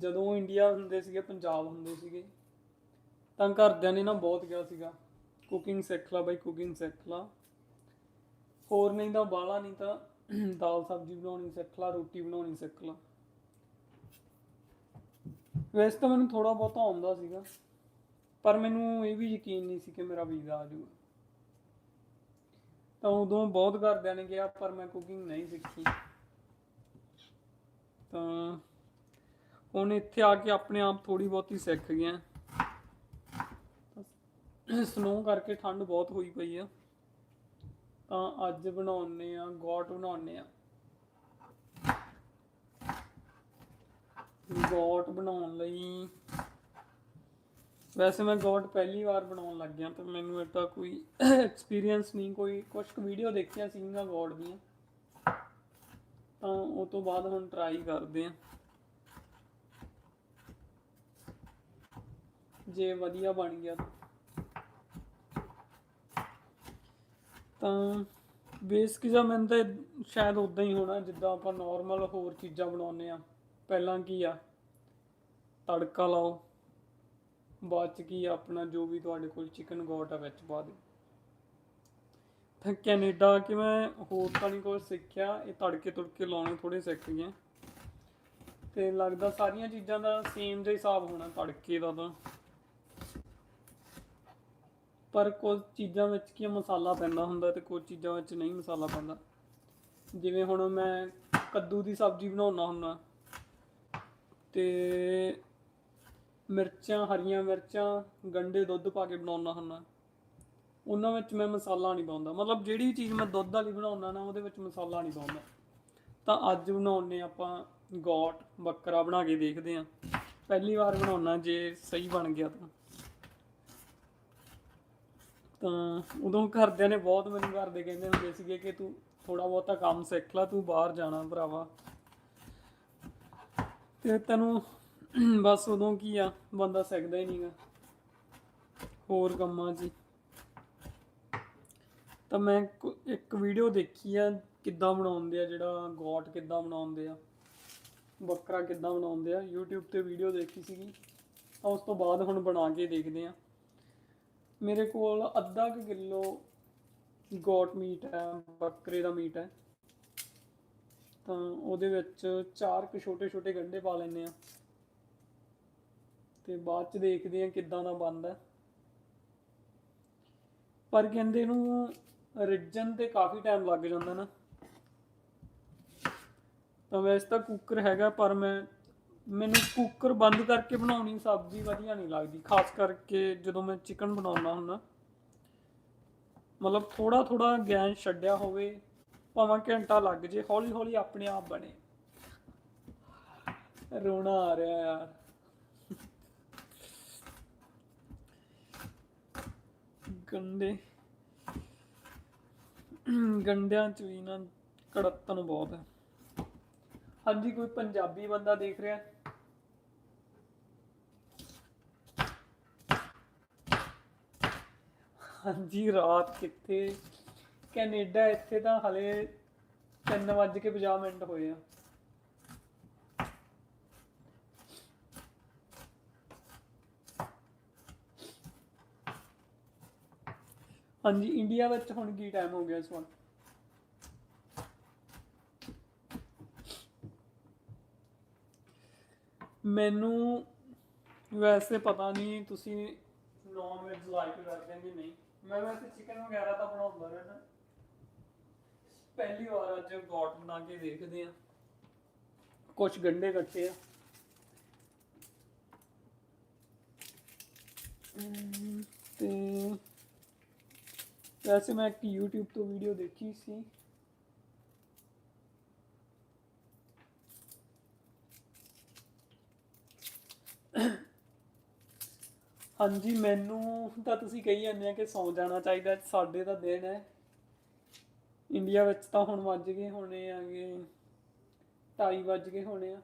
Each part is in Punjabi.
ਜਦੋਂ ਇੰਡੀਆ ਹੁੰਦੇ ਸੀਗੇ, ਪੰਜਾਬ ਹੁੰਦੇ ਸੀਗੇ ਤਾਂ ਘਰਦਿਆਂ ਨੇ ਨਾ ਬਹੁਤ ਕਿਹਾ ਸੀਗਾ ਕੁਕਿੰਗ ਸਿੱਖ ਲਾ ਬਾਈ ਕੁਕਿੰਗ ਸਿੱਖ ਲਾ। ਹੋਰ ਨਹੀਂ ਤਾਂ ਬਾਲਾ ਨਹੀਂ ਤਾਂ ਦਾਲ ਸਬਜ਼ੀ ਬਣਾਉਣੀ ਸਿੱਖ ਲਾ, ਰੋਟੀ ਬਣਾਉਣੀ ਸਿੱਖ ਲਾ। ਵੈਸੇ ਤਾਂ ਮੈਨੂੰ ਥੋੜਾ ਬਹੁਤਾ ਆਉਂਦਾ ਸੀਗਾ, ਪਰ ਮੈਨੂੰ ਇਹ ਵੀ ਯਕੀਨ ਨਹੀਂ ਸੀ ਕਿ ਮੇਰਾ ਵੀਜ਼ਾ ਆ ਜਾਊਗਾ। ਤਾਂ ਉਦੋਂ ਬਹੁਤ ਘਰਦਿਆਂ ਨੇ ਕਿਹਾ, ਪਰ ਮੈਂ ਕੁਕਿੰਗ ਨਹੀਂ ਸਿੱਖੀ। ਤਾਂ ਹੁਣ ਇੱਥੇ ਆ ਕੇ ਆਪਣੇ ਆਪ ਥੋੜੀ ਬਹੁਤੀ ਸਿੱਖ ਗਿਆ ਸਨੋ ਕਰਕੇ ਠੰਡ ਬਹੁਤ ਹੋਈ ਪਈ ਆ। ਤਾਂ ਅੱਜ ਬਣਾਉਣੇ ਆ, ਗੋਟ ਬਣਾਉਣੇ ਆ। ਗੋਟ ਬਣਾਉਣ ਲਈ ਵੈਸੇ ਮੈਂ ਗੋਟ ਪਹਿਲੀ ਵਾਰ ਬਣਾਉਣ ਲੱਗ ਗਿਆ ਤੇ ਮੈਨੂੰ ਏਡਾ ਕੋਈ ਐਕਸਪੀਰੀਅੰਸ ਨਹੀਂ, ਕੋਈ ਕੁਝ ਕੁ ਵੀਡੀਓ ਦੇਖੀਆਂ ਸੀਗੀਆਂ ਗੋਟ ਦੀਆਂ। ਤਾਂ ਉਹ ਤੋਂ ਬਾਅਦ ਹੁਣ ਟਰਾਈ ਕਰਦੇ ਆ। ਜੇ ਵਧੀਆ ਬਣ ਗਿਆ। ਤਾਂ ਤਾਂ ਬੇਸਿਕ ਜਿਹਾ ਮੈਨੂੰ ਤਾਂ ਸ਼ਾਇਦ ਉਦਾਂ ਹੀ ਹੋਣਾ, ਜਿੱਦਾਂ ਆਪਾਂ ਨਾਰਮਲ ਹੋਰ ਚੀਜ਼ਾਂ ਬਣਾਉਂਦੇ ਆ ਪਹਿਲਾਂ ਕੀ ਆ? ਤੜਕਾ ਲਾਓ। ਬਾਅਦ ਚ ਕੀ ਆ? ਆਪਣਾ ਜੋ ਵੀ ਤੁਹਾਡੇ ਕੋਲ ਚਿਕਨ ਗੋਟ ਆ, ਵਿੱਚ ਪਾ ਦਿਓ। ਤਾਂ ਕੈਨੇਡਾ ਕਿ ਮੈਂ ਹੋਰ ਤਾਂ ਨਹੀਂ ਕੁਛ ਸਿੱਖਿਆ। ਇਹ ਤੜਕੇ ਤੁੜਕੇ ਲਾਉਣੇ ਥੋੜੇ ਸਿੱਖ ਗਿਆ ਤੇ ਲੱਗਦਾ ਸਾਰੀਆਂ ਚੀਜ਼ਾਂ ਦਾ ਸੇਮ ਜਿਹਾ ਹਿਸਾਬ ਹੋਣਾ, ਤੜਕੇ ਦਾ ਤਾਂ। ਪਰ ਕੁਝ ਚੀਜ਼ਾਂ ਵਿੱਚ ਕੀ ਆ, ਮਸਾਲਾ ਪੈਂਦਾ ਹੁੰਦਾ ਤੇ ਕੁਝ ਚੀਜ਼ਾਂ ਵਿੱਚ ਨਹੀਂ ਮਸਾਲਾ ਪੈਂਦਾ। ਜਿਵੇਂ ਹੁਣ ਮੈਂ ਕੱਦੂ ਦੀ ਸਬਜ਼ੀ ਬਣਾਉਣਾ ਹੁੰਦਾ। ਤੇ ਮਿਰਚਾਂ ਹਰੀਆਂ ਮਿਰਚਾਂ ਗੰਡੇ ਦੁੱਧ ਪਾ ਕੇ ਬਣਾਉਣਾ ਹੁੰਦਾ। ਉਹਨਾਂ ਵਿੱਚ ਮੈਂ ਮਸਾਲਾ ਨਹੀਂ ਪਾਉਂਦਾ। ਮਤਲਬ ਜਿਹੜੀ ਚੀਜ਼ ਮੈਂ ਦੁੱਧ ਵਾਲੀ ਬਣਾਉਣਾ ਨਾ ਉਹਦੇ ਵਿੱਚ ਮਸਾਲਾ ਨਹੀਂ ਪਾਉਂਦਾ। ਤਾਂ ਅੱਜ ਬਣਾਉਣੇ ਆਪਾਂ ਗੋਟ ਬੱਕਰਾ ਬਣਾ ਕੇ ਦੇਖਦੇ ਆਂ। ਪਹਿਲੀ ਵਾਰ ਬਣਾਉਣਾ ਜੇ ਸਹੀ ਬਣ ਗਿਆ ਤਾਂ। ਤਾਂ ਉਦੋਂ ਘਰਦਿਆਂ ਨੇ ਬਹੁਤ ਮੈਨੂੰ ਘਰਦੇ ਕਹਿੰਦੇ ਹੁੰਦੇ ਸੀਗੇ ਕਿ ਤੂੰ ਥੋੜਾ ਬਹੁਤਾ ਕੰਮ ਸਿੱਖ ਲੈ, ਤੂੰ ਬਾਹਰ ਜਾਣਾ ਭਰਾਵਾ। ਤੇ ਤੈਨੂੰ ਬਸ ਉਦੋਂ ਕੀ ਆ, ਬੰਦਾ ਸਿੱਖਦਾ ਹੀ ਨਹੀਂਗਾ ਹੋਰ ਕੰਮਾਂ 'ਚ ਤਾਂ ਮੈਂ ਇੱਕ ਵੀਡੀਓ ਦੇਖੀ ਆ, ਕਿੱਦਾਂ ਬਣਾਉਂਦੇ ਆ, ਜਿਹੜਾ ਗੋਟ ਕਿੱਦਾਂ ਬਣਾਉਂਦੇ ਆ, ਬੱਕਰਾ ਕਿੱਦਾਂ ਬਣਾਉਂਦੇ ਆ। YouTube ਤੇ ਵੀਡੀਓ ਦੇਖੀ ਸੀਗੀ। ਤਾਂ ਉਸ ਤੋਂ ਬਾਅਦ ਹੁਣ ਬਣਾ ਕੇ ਦੇਖਦੇ ਆ। ਮੇਰੇ ਕੋਲ ਅੱਧਾ ਕੁ ਕਿਲੋ ਗੋਟ ਮੀਟ ਹੈ, ਬੱਕਰੇ ਦਾ ਮੀਟ ਹੈ। ਤਾਂ ਉਹਦੇ ਵਿੱਚ ਚਾਰ ਕੁ ਛੋਟੇ ਛੋਟੇ ਗੰਢੇ ਪਾ ਲੈਂਦੇ ਆ ਤੇ ਬਾਅਦ ਚ ਦੇਖਦੇ ਆ ਕਿੱਦਾਂ ਦਾ ਬਣਦਾ ਪਰ ਕਹਿੰਦੇ ਨੂੰ ਰਿੱਜਣ ਤੇ ਕਾਫੀ ਟਾਈਮ ਲੱਗ ਜਾਂਦਾ ਨਾ। ਤਾਂ ਵੈਸੇ ਤਾਂ ਕੁੱਕਰ ਹੈਗਾ, ਪਰ ਮੈਂ ਮੈਨੂੰ ਕੁੱਕਰ ਬੰਦ ਕਰਕੇ ਬਣਾਉਣੀ ਸਬਜ਼ੀ ਵਧੀਆ ਨਹੀਂ ਲੱਗਦੀ, ਖਾਸ ਕਰਕੇ ਜਦੋਂ ਮੈਂ ਚਿਕਨ ਬਣਾਉਣਾ ਹੁੰਦਾ। ਮਤਲਬ ਥੋੜਾ ਥੋੜਾ ਗੈਸ ਛੱਡਿਆ ਹੋਵੇ, ਭਾਵੇਂ ਘੰਟਾ ਲੱਗ ਜੇ ਹੌਲੀ ਹੌਲੀ ਆਪਣੇ ਆਪ ਬਣੇ। ਰੋਣਾ ਆ ਰਿਹਾ ਯਾਰ। ਗੰਡੇ ਗੰਡਿਆਂ ਚ ਵੀ ਨਾ ਕੜਤਨ ਬਹੁਤ ਹੈ। ਹਾਂਜੀ, ਕੋਈ ਪੰਜਾਬੀ ਬੰਦਾ ਦੇਖ ਰਿਹਾ? ਹਾਂਜੀ ਰਾਤ ਕਿੱਥੇ? ਕੈਨੇਡਾ ਇੱਥੇ ਤਾਂ ਹਲੇ 3:50 ਮਿੰਟ ਹੋਏ ਆ। ਹਾਂਜੀ, ਇੰਡੀਆ ਵਿੱਚ ਹੁਣ ਕੀ ਟਾਈਮ ਹੋ ਗਿਆ ਇਸ ਵਕਤ ਮੈਨੂੰ ਵੈਸੇ ਪਤਾ ਨਹੀਂ ਤੁਸੀਂ ਨੌਨ ਵੈਜ ਲਾਈਕ ਕਰਦੇ ਕਿ ਨਹੀਂ। ਮੈਂ ਵੈਸੇ ਚਿਕਨ ਵਗੈਰਾ ਤਾਂ ਬਣਾਉਂਦਾ ਰਹਿਣਾ ਪਹਿਲੀ ਵਾਰ ਅੱਜ ਗੋਟ ਬਣਾ ਕੇ ਦੇਖਦੇ ਆ ਕੁਝ ਗੰਡੇ ਕੱਟੇ ਆ। ਤੇ ਵੈਸੇ ਮੈਂ ਇੱਕ YouTube ਤੋਂ ਵੀਡੀਓ ਦੇਖੀ ਸੀ। ਹਾਂਜੀ, ਮੈਨੂੰ ਤਾਂ ਤੁਸੀਂ ਕਹੀ ਜਾਂਦੇ ਆ ਕਿ ਸੌਂ ਜਾਣਾ ਚਾਹੀਦਾ ਸਾਡੇ ਤਾਂ ਦਿਨ ਹੈ ਇੰਡੀਆ ਵਿੱਚ ਤਾਂ ਹੁਣ ਵੱਜ ਗਏ ਹੋਣੇ ਆਗੇ 2:30 ਵੱਜ ਗਏ ਹੋਣੇ ਆ।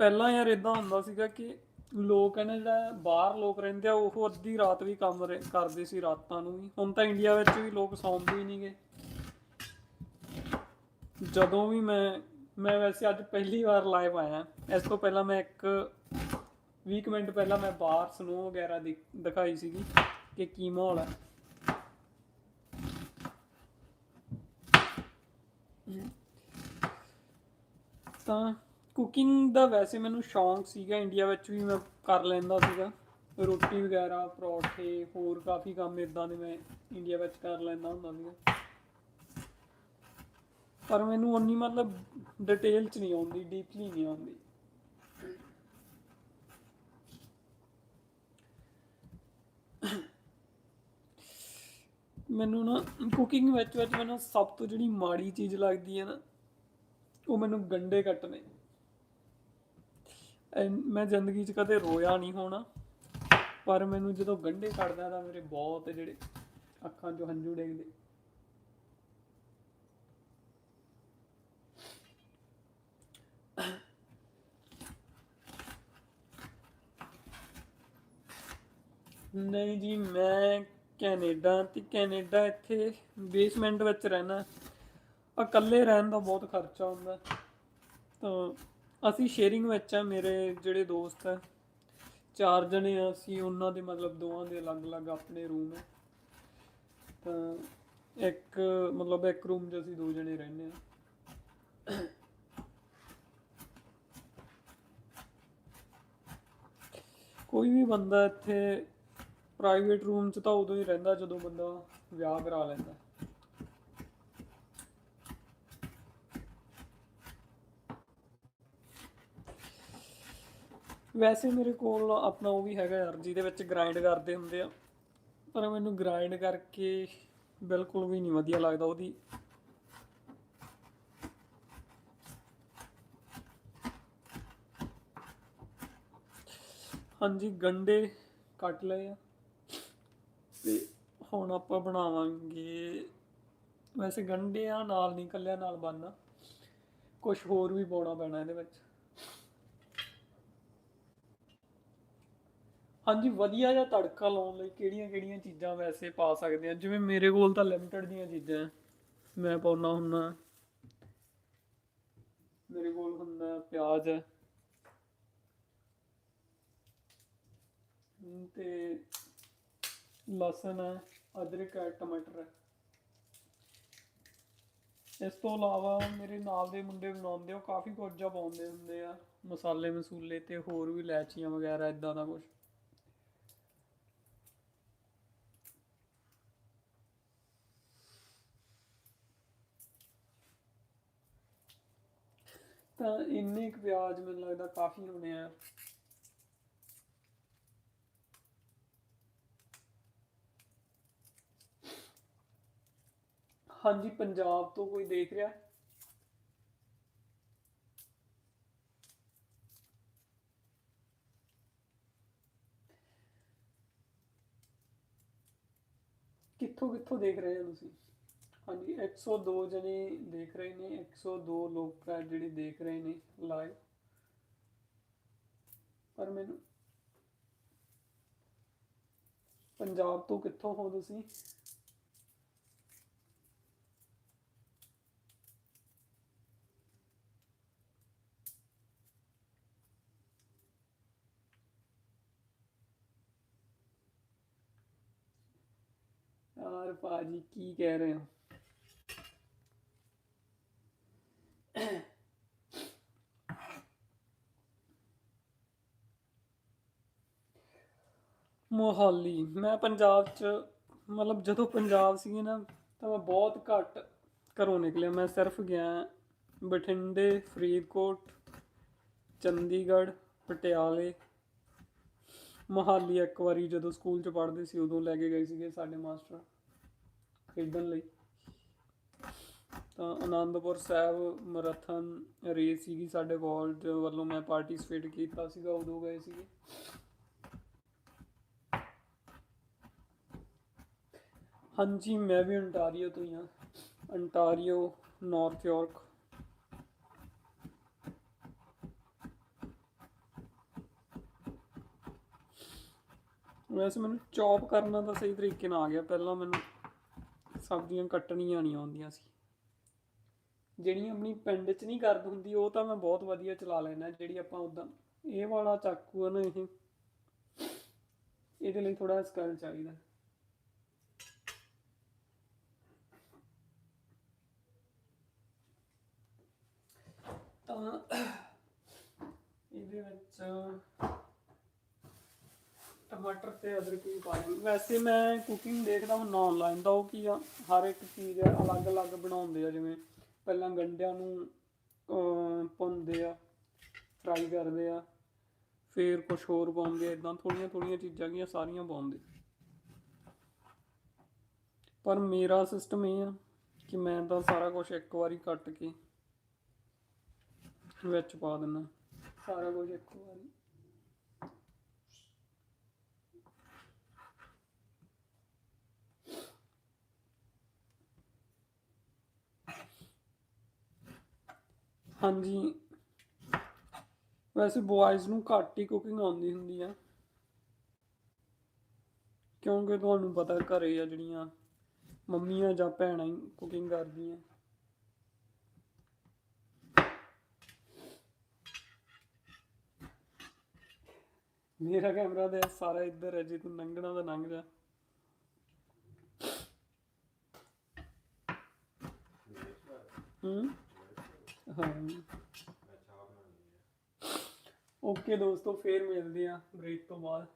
ਪਹਿਲਾਂ ਯਾਰ ਇਦਾਂ ਹੁੰਦਾ ਸੀਗਾ ਕਿ ਲੋਕ ਨੇ ਜਿਹੜਾ ਬਾਹਰ ਲੋਕ ਰਹਿੰਦੇ ਆ, ਉਹ ਅੱਧੀ ਰਾਤ ਵੀ ਕੰਮ ਰੇ- ਕਰਦੇ ਸੀ ਰਾਤਾਂ ਨੂੰ ਵੀ। ਹੁਣ ਤਾਂ ਇੰਡੀਆ ਵਿੱਚ ਵੀ ਲੋਕ ਸੌਂਦੇ ਹੀ ਨਹੀਂਗੇ ਜਦੋਂ ਵੀ ਮੈਂ ਮੈਂ ਵੈਸੇ ਅੱਜ ਪਹਿਲੀ ਵਾਰ ਲਾਈਵ ਆਇਆ। ਇਸ ਤੋਂ ਪਹਿਲਾਂ ਮੈਂ ਇੱਕ 20 ਮਿੰਟ ਪਹਿਲਾਂ ਮੈਂ ਬਾਹਰ ਸਨੋ ਵਗੈਰਾ ਦਿਖਾਈ ਸੀਗੀ ਕਿ ਕੀ ਮਾਹੌਲ ਹੈ ਤਾਂ ਕੁਕਿੰਗ ਦਾ ਵੈਸੇ ਮੈਨੂੰ ਸ਼ੌਂਕ ਸੀਗਾ। ਇੰਡੀਆ ਵਿੱਚ ਵੀ ਮੈਂ ਕਰ ਲੈਂਦਾ ਸੀਗਾ। ਰੋਟੀ ਵਗੈਰਾ, ਪਰੌਠੇ, ਹੋਰ ਕਾਫੀ ਕੰਮ ਇਦਾਂ ਦੇ ਮੈਂ ਇੰਡੀਆ ਵਿੱਚ ਕਰ ਲੈਂਦਾ ਹੁੰਦਾ ਸੀਗਾ। ਪਰ ਮੈਨੂੰ ਉਨੀ ਮਤਲਬ ਡਿਟੇਲ ਚ ਨਹੀਂ ਆਉਂਦੀ ਡੀਪਲੀ ਨਹੀਂ ਆਉਂਦੀ। ਮੈਨੂੰ ਨਾ ਕੁਕਿੰਗ ਵਿੱਚ ਵਿੱਚ ਮੈਨੂੰ ਸਭ ਤੋਂ ਜਿਹੜੀ ਮਾੜੀ ਚੀਜ਼ ਲੱਗਦੀ ਹੈ ਨਾ, ਉਹ ਮੈਨੂੰ ਗੰਡੇ ਕੱਟਣੇ। ਮੈਂ ਜ਼ਿੰਦਗੀ 'ਚ ਕਦੇ ਰੋਇਆ ਨਹੀਂ ਹੋਣਾ, ਪਰ ਮੈਨੂੰ ਜਦੋਂ ਗੰਡੇ ਕੱਟਦਾ ਤਾਂ ਮੇਰੇ ਬਹੁਤ ਜਿਹੜੇ ਅੱਖਾਂ 'ਚੋਂ ਹੰਝੂ ਡਿੱਗਦੇ। ਨਹੀਂ ਜੀ, ਮੈਂ ਕੈਨੇਡਾ ਤੇ ਕੈਨੇਡਾ ਇੱਥੇ ਬੇਸਮੈਂਟ ਵਿੱਚ ਰਹਿਣਾ ਇਕੱਲੇ ਰਹਿਣ ਦਾ ਬਹੁਤ ਖਰਚਾ ਹੁੰਦਾ। ਤਾਂ ਅਸੀਂ ਸ਼ੇਅਰਿੰਗ ਵਿੱਚ ਆ, ਮੇਰੇ ਜਿਹੜੇ ਦੋਸਤ ਆ, ਚਾਰ ਜਣੇ ਆ, ਅਸੀਂ ਉਹਨਾਂ ਦੇ ਮਤਲਬ ਦੋਵਾਂ ਦੇ ਅਲੱਗ-ਅਲੱਗ ਆਪਣੇ ਰੂਮ ਹੈ ਤਾਂ ਇੱਕ, ਮਤਲਬ ਇੱਕ ਰੂਮ 'ਚ ਅਸੀਂ ਦੋ ਜਣੇ ਰਹਿੰਦੇ ਆ। ਕੋਈ ਵੀ ਬੰਦਾ ਇੱਥੇ ਪ੍ਰਾਈਵੇਟ ਰੂਮ 'ਚ ਤਾਂ ਉਦੋਂ ਹੀ ਰਹਿੰਦਾ ਜਦੋਂ ਬੰਦਾ ਵਿਆਹ ਕਰਾ ਲੈਂਦਾ। ਵੈਸੇ ਮੇਰੇ ਕੋਲ ਆਪਣਾ ਉਹ ਵੀ ਹੈਗਾ ਯਾਰ, ਜਿਹਦੇ ਵਿੱਚ ਗ੍ਰਾਈਂਡ ਕਰਦੇ ਹੁੰਦੇ ਆ। ਪਰ ਮੈਨੂੰ ਗ੍ਰਾਈਂਡ ਕਰਕੇ ਬਿਲਕੁਲ ਵੀ ਨਹੀਂ ਵਧੀਆ ਲੱਗਦਾ ਉਹਦੀ। ਹਾਂਜੀ, ਗੰਡੇ ਕੱਟ ਲਏ ਆ। ਤੇ ਹੁਣ ਆਪਾਂ ਬਣਾਵਾਂਗੇ, ਵੈਸੇ ਗੰਡਿਆਂ ਨਾਲ ਨਹੀਂ, ਕੱਲਿਆਂ ਨਾਲ ਬਣਨਾ। ਕੁਝ ਹੋਰ ਵੀ ਪਾਉਣਾ ਪੈਣਾ ਇਹਦੇ ਵਿੱਚ। ਹਾਂਜੀ, ਵਧੀਆ ਜਿਹਾ ਤੜਕਾ ਲਾਉਣ ਲਈ ਕਿਹੜੀਆਂ ਕਿਹੜੀਆਂ ਚੀਜ਼ਾਂ ਵੈਸੇ ਪਾ ਸਕਦੇ ਆ? ਜਿਵੇਂ ਮੇਰੇ ਕੋਲ ਤਾਂ ਲਿਮਟਿਡ ਦੀਆਂ ਚੀਜ਼ਾਂ ਮੈਂ ਪਾਉਣਾ ਹੁੰਦਾ। ਮੇਰੇ ਕੋਲ ਹੁੰਦਾ ਪਿਆਜ਼। ਤੇ ਲਸਣ ਹੈ, ਅਦਰਕ ਹੈ, ਟਮਾਟਰ ਹੈ। ਇਸ ਤੋਂ ਇਲਾਵਾ ਮੇਰੇ ਨਾਲ ਦੇ ਮੁੰਡੇ ਬਣਾਉਂਦੇ ਉਹ ਕਾਫੀ ਕੁਝ ਪਾਉਂਦੇ ਹੁੰਦੇ ਆ, ਮਸਾਲੇ ਮਸੂਲੇ ਤੇ ਹੋਰ ਵੀ ਇਲਾਇਚੀਆਂ ਵਗੈਰਾ ਇਦਾਂ ਦਾ ਕੁਝ ਤਾਂ ਇੰਨੇ ਕੁ ਪਿਆਜ਼ ਮੈਨੂੰ ਲੱਗਦਾ ਕਾਫੀ ਹੋਣੇ ਆ ਹਾਂਜੀ, ਪੰਜਾਬ ਤੋਂ ਕੋਈ ਦੇਖ ਰਿਹਾ? ਕਿੱਥੋਂ ਕਿੱਥੋਂ ਦੇਖ ਰਹੇ ਹੋ ਤੁਸੀਂ? ਹਾਂਜੀ 102 ਜਣੇ ਦੇਖ ਰਹੇ ਨੇ 102 ਲੋਕ ਆ ਜਿਹੜੇ ਦੇਖ ਰਹੇ ਨੇ ਲਾਈਵ ਪਰ ਮੈਨੂੰ ਪੰਜਾਬ ਤੋਂ ਕਿੱਥੋਂ ਹੋ ਤੁਸੀਂ? ਯਾਰ ਭਾਜੀ, ਕੀ ਕਹਿ ਰਹੇ ਹੋ? ਮੋਹਾਲੀ। ਮੈਂ ਪੰਜਾਬ ਚ, ਮਤਲਬ ਜਦੋਂ ਪੰਜਾਬ ਸੀਗੇ ਨਾ, ਤਾਂ ਮੈਂ ਬਹੁਤ ਘੱਟ ਘਰੋਂ ਨਿਕਲਿਆ। ਮੈਂ ਸਿਰਫ ਗਿਆ ਬਠਿੰਡੇ, ਫਰੀਦਕੋਟ, ਚੰਡੀਗੜ੍ਹ, ਪਟਿਆਲੇ। ਮੋਹਾਲੀ ਇੱਕ ਵਾਰੀ ਜਦੋਂ ਸਕੂਲ ਚ ਪੜ੍ਹਦੇ ਸੀ, ਉਦੋਂ ਲੈ ਕੇ ਗਏ ਸੀਗੇ ਸਾਡੇ ਮਾਸਟਰ। ਖੇਡਣ ਲਈ। ਤਾਂ ਆਨੰਦਪੁਰ ਸਾਹਿਬ ਮਰਾਥਨ ਰੇਸ ਸੀਗੀ ਸਾਡੇ ਕਾਲਜ ਵੱਲੋਂ ਮੈਂ ਪਾਰਟਿਸਿਪੇਟ ਕੀਤਾ ਸੀਗਾ, ਉਦੋਂ ਗਏ ਸੀਗੇ। ਹਾਂਜੀ, ਮੈਂ ਵੀ ਅੰਟਾਰੀਓ ਤੋਂ ਹੀ ਹਾਂ। ਅੰਟਾਰੀਓ ਨਾਰਥ ਯਾਰਕ ਵੈਸੇ ਮੈਨੂੰ ਚੌਪ ਕਰਨਾ ਤਾਂ ਸਹੀ ਤਰੀਕੇ ਨਾਲ ਆ ਗਿਆ। ਪਹਿਲਾਂ ਮੈਨੂੰ ਸਬਜ਼ੀਆਂ ਕੱਟਣੀਆਂ ਨਹੀਂ ਆਉਂਦੀਆਂ ਸੀ। ਜਿਹੜੀ ਆਪਣੀ ਪਿੰਡ 'ਚ ਨਹੀਂ ਕਰਦ ਹੁੰਦੀ, ਉਹ ਤਾਂ ਮੈਂ ਬਹੁਤ ਵਧੀਆ ਚਲਾ ਲੈਣਾ ਜਿਹੜੀ ਆਪਾਂ ਉਦਾਂ ਇਹ ਵਾਲਾ ਚਾਕੂ ਆ ਨਾ ਇਹ। ਇਹਦੇ ਲਈ ਥੋੜਾ ਸਕਿੱਲ ਚਾਹੀਦਾ। ਤਾਂ ਇਹਦੇ ਵਿੱਚ ਟਮਾਟਰ ਤੇ ਅਦਰਕ ਵੀ ਪਾ ਲਈ ਵੈਸੇ ਮੈਂ ਕੁਕਿੰਗ ਦੇਖਦਾ ਹੁਣ ਆਨਲਾਈਨ ਦਾ ਉਹ ਕੀ ਆ ਹਰ ਇੱਕ ਚੀਜ਼ ਅਲੱਗ-ਅਲੱਗ ਬਣਾਉਂਦੇ ਆ ਜਿਵੇਂ ਪਹਿਲਾਂ ਗੰਢਿਆਂ ਨੂੰ ਅਹ, ਆ ਫਰਾਈ ਕਰਦੇ ਆ ਫਿਰ ਕੁਝ ਹੋਰ ਪਾਉਂਦੇ ਆ ਇਦਾਂ ਥੋੜੀਆਂ ਥੋੜੀਆਂ ਚੀਜ਼ਾਂ ਗੀਆਂ ਸਾਰੀਆਂ ਪਾਉਂਦੇ। ਪਰ ਮੇਰਾ ਸਿਸਟਮ ਇਹ ਆ ਕਿ ਮੈਂ ਤਾਂ ਸਾਰਾ ਕੁਝ ਇੱਕ ਵਾਰੀ ਕੱਟ ਕੇ ਵਿੱਚ ਪਾ ਦਿੰਦਾ। ਸਾਰਾ ਕੁਝ ਇੱਕ ਵਾਰੀ। ਹਾਂਜੀ। ਵੈਸੇ ਬॉयਜ਼ ਨੂੰ ਘੱਟ ਹੀ ਕੁਕਿੰਗ ਆਉਂਦੀ ਹੁੰਦੀ ਆ। ਕਿਉਂਕਿ ਤੁਹਾਨੂੰ ਪਤਾ ਘਰੇ ਆ ਜਿਹੜੀਆਂ ਮੰਮੀਆਂ ਜਾਂ ਭੈਣਾਂ ਹੀ ਕੁਕਿੰਗ ਕਰਦੀਆਂ। ਮੇਰਾ ਕੈਮਰਾ ਤੇ ਸਾਰਾ ਇੱਧਰ ਹੈ, ਜੇ ਤੂੰ ਲੰਘਣਾ ਤਾਂ ਲੰਘ ਜਾ। ਹੂੰ? ਹਾਂ। ਓਕੇ ਦੋਸਤੋ ਫੇਰ ਮਿਲਦੇ ਆ ਬ੍ਰੇਕ ਤੋਂ ਬਾਅਦ।